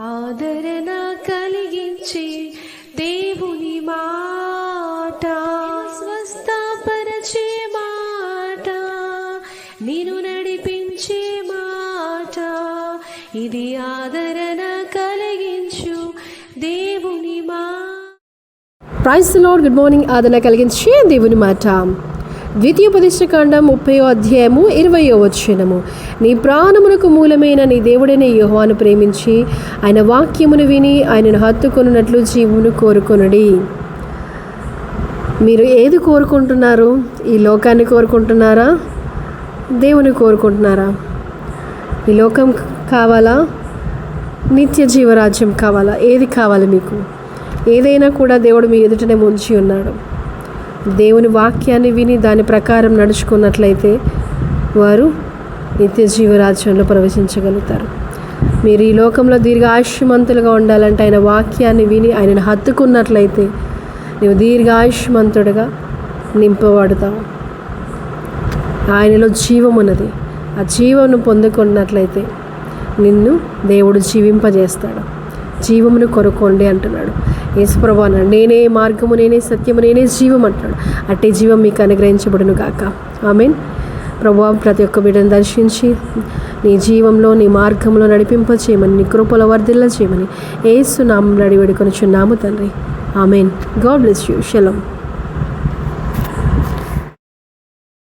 ఆదరణ కలిగించి దేవుని మాట. స్వస్థపరచే మాట. నేను నడిపించే మాట. ఇది ఆదరణ కలిగించు దేవుని మా ప్రైస్ లోడ్ గుడ్ మార్నింగ్ ఆదరణ కలిగించే దేవుని మాట. ద్వితీయోపదేశకాండం ముప్పై అధ్యాయము ఇరవయో వచ్చినము నీ ప్రాణమునకు మూలమైన నీ దేవుడైన యోహాను ప్రేమించి ఆయన వాక్యమును విని ఆయనను హత్తుకొనున్నట్లు జీవును కోరుకొనుడి. మీరు ఏది కోరుకుంటున్నారు? ఈ లోకాన్ని కోరుకుంటున్నారా? దేవుని కోరుకుంటున్నారా? ఈ లోకం కావాలా? నిత్య జీవరాజ్యం కావాలా? ఏది కావాలి మీకు? ఏదైనా కూడా దేవుడు మీ ఎదుటనే ముంచి ఉన్నాడు. దేవుని వాక్యాన్ని విని దాని ప్రకారం నడుచుకున్నట్లయితే వారు నిత్య జీవరాజ్యంలో ప్రవేశించగలుగుతారు. మీరు ఈ లోకంలో దీర్ఘ ఆయుష్మంతులుగా ఉండాలంటే ఆయన వాక్యాన్ని విని ఆయనను హత్తుకున్నట్లయితే నువ్వు దీర్ఘ ఆయుష్మంతుడుగా నింపబడతావు. ఆయనలో జీవం ఉన్నది. ఆ జీవమును పొందుకున్నట్లయితే నిన్ను దేవుడు జీవింపజేస్తాడు. జీవమును కొనుక్కోండి అంటున్నాడు. యేసుప్రభు అన్నాడు నేనే మార్గము నేనే సత్యము నేనే జీవం అంటున్నాడు. అట్టే జీవం మీకు అనుగ్రహించబడును గాక. ఆమెన్. ప్రభు ప్రతి ఒక్క బిడ్డను దర్శించి నీ జీవంలో నీ మార్గంలో నడిపింప చేయమని నీ కృపల వర్ధిల్ల చేయమని ఏసు నామం నడి వేడుకొని చున్నాము తండ్రి. ఆమెన్. God bless you. షెలం.